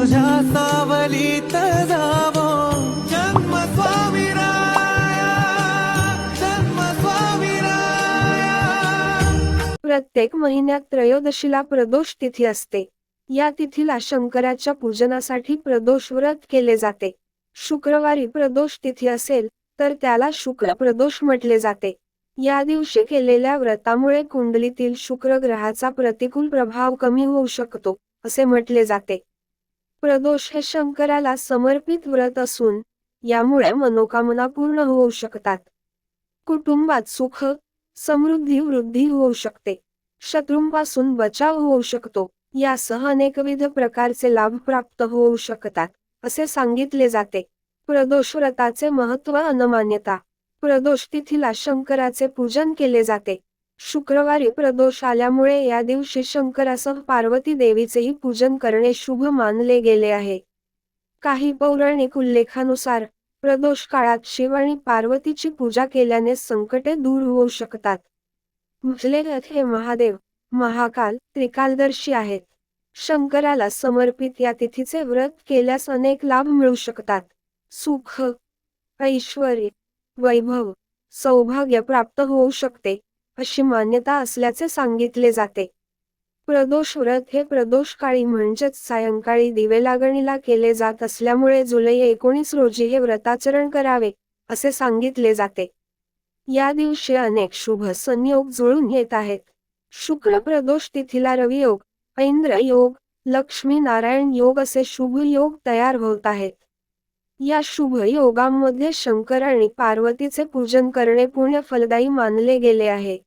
तुझ्या सावलीत जावो. जन्म स्वामी जन्म स्वामी प्रत्येक महिन्यात त्रयोदशीला प्रदोष तिथी असते. या तिथीला शंकराच्या पूजनासाठी प्रदोष व्रत केले जाते. शुक्रवारी प्रदोष तिथी असेल तर त्याला शुक्र प्रदोष म्हटले जाते. या दिवशी केलेल्या व्रतामुळे कुंडलीतील शुक्र ग्रहाचा प्रतिकूल प्रभाव कमी होऊ शकतो असे म्हटले जाते. प्रदोष हे शंकराला समर्पित व्रत असून यामुळे मनोकामना पूर्ण होऊ शकतात. कुटुंबात सुख समृद्धी वृद्धी होऊ शकते. शत्रूंपासून बचाव होऊ शकतो. यासह अनेकविध प्रकारचे लाभ प्राप्त होऊ शकतात असे सांगितले जाते. प्रदोष व्रताचे महत्त्व अनमान्यता. प्रदोष तिथीला शंकराचे पूजन केले जाते. शुक्रवारी प्रदोष आल्यामुळे या दिवशी शंकरासह पार्वती देवीचेही पूजन करणे शुभ मानले गेले आहे. काही पौराणिक उल्लेखानुसार प्रदोष काळात शिव आणि पार्वतीची पूजा केल्याने संकटे दूर होऊ शकतात. म्हटले हे महादेव महाकाल त्रिकालदर्शी आहेत. शंकराला समर्पित या तिथीचे व्रत केल्यास अनेक लाभ मिळू शकतात. सुख ऐश्वर वैभव सौभाग्य प्राप्त होऊ शकते. अशी मान्यता असल्याचे सांगितले जाते. प्रदोष व्रत हे प्रदोष काळी म्हणजेच सायंकाळी दिवे लागणीला केले जात असल्यामुळे जुलै एकोणीस रोजी हे व्रताचरण करावे असे सांगितले जाते. या दिवशी अनेक शुभ संयोग जुळून येत आहेत. शुक्र प्रदोष तिथीला रवी योग ऐंद्र योग लक्ष्मी नारायण योग असे शुभ योग तयार होत आहेत. या शुभ योगांमध्ये शंकर आणि पार्वतीचे पूजन करणे पुण्य फलदायी मानले गेले आहे.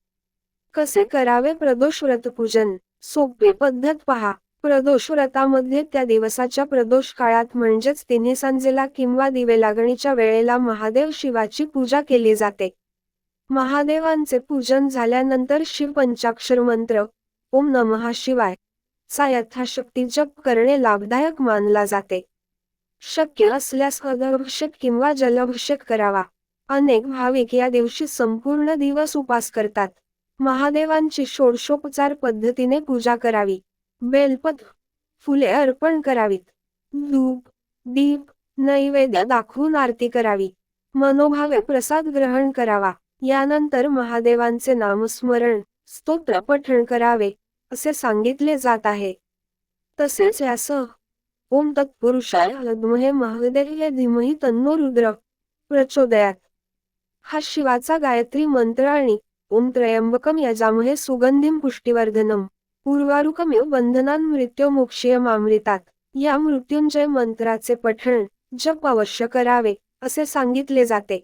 कसे करावे प्रदोष व्रत पूजन पद्धत पहा. प्रदोष व्रतामध्ये त्या दिवसाच्या प्रदोष काळात म्हणजेच तिन्ही सांजेला किंवा दिवे लागणीच्या वेळेला महादेव शिवाची पूजा केली जाते. महादेवांचे पूजन झाल्यानंतर शिव पंचाक्षर मंत्र ओम नमः शिवाय चा यथाशक्ती जप करणे लाभदायक मानला जाते. शक्य असल्यास अधभिषेक किंवा जलाभिषेक करावा. अनेक भाविक या दिवशी संपूर्ण दिवस उपास करतात. महादेवांची षोडशोपचार पद्धतीने पूजा करावी. बेलपत्र फुले अर्पण करावीत. धूप दीप नैवेद्य दाखवून आरती करावी. मनोभावे प्रसाद ग्रहण करावा. यानंतर महादेवांचे नामस्मरण स्तोत्र पठण करावे असे सांगितले जात आहे. तसेच यासह ओम तत्पुरुषाय विद्महे महादेव धीमही तन्नो रुद्र प्रचोदयात. हा शिवाचा गायत्री मंत्र आणि ओम त्रयंबकम यजामहे सुगंधिम पुष्टिवर्धनम पूर्वारुकमेव बंधनान मृत्यो मोक्षयमामृतात या मृत्युंजय मंत्राचे पठण जप अवश्य करावे असे सांगितले जाते।